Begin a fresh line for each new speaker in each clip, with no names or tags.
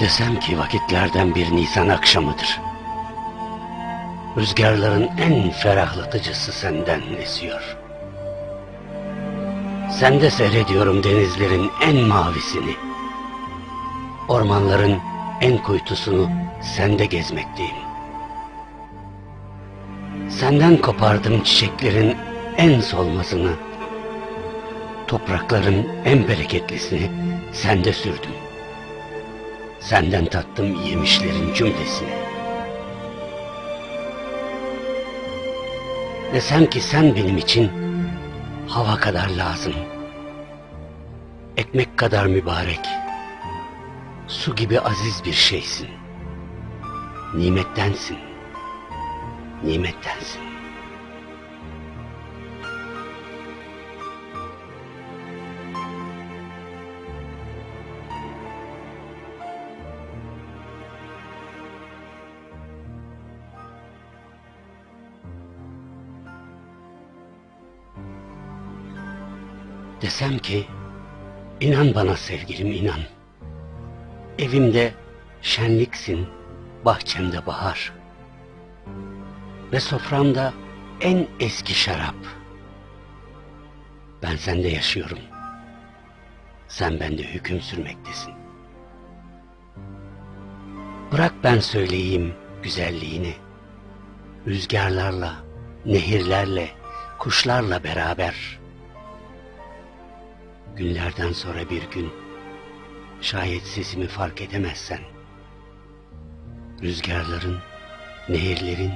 Desem ki vakitlerden bir Nisan akşamıdır. Rüzgarların en ferahlatıcısı senden esiyor. Sende seyrediyorum denizlerin en mavisini. Ormanların en kuytusunu sende gezmekteyim. Senden kopardım çiçeklerin en solmasını. Toprakların en bereketlisini sende sürdüm. Senden tattım yemişlerin cümlesini. Desem ki sen benim için hava kadar lazım. Ekmek kadar mübarek. Su gibi aziz bir şeysin. Nimettensin. Nimettensin. Desem ki inan bana sevgilim inan. Evimde şenliksin, bahçemde bahar. Ve soframda en eski şarap. Ben sende yaşıyorum. Sen bende hüküm sürmektesin. Bırak ben söyleyeyim güzelliğini. Rüzgarlarla, nehirlerle, kuşlarla beraber. Günlerden sonra bir gün şayet sesimi fark edemezsen rüzgarların, nehirlerin,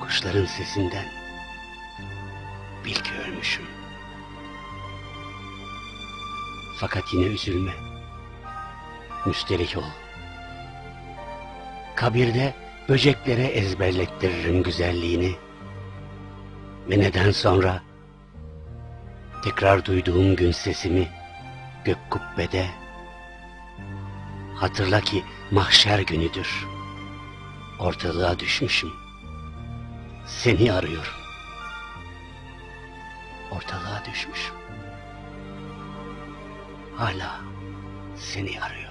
kuşların sesinden bil ki ölmüşüm. Fakat yine üzülme. Müsterih ol. Kabirde böceklere ezberlettiririm güzelliğini. Ve neden sonra tekrar duyduğum gün sesimi gök kubbede hatırla ki mahşer günüdür. Ortalığa düşmüşüm. Seni arıyorum. Ortalığa düşmüşüm. Hala seni arıyorum.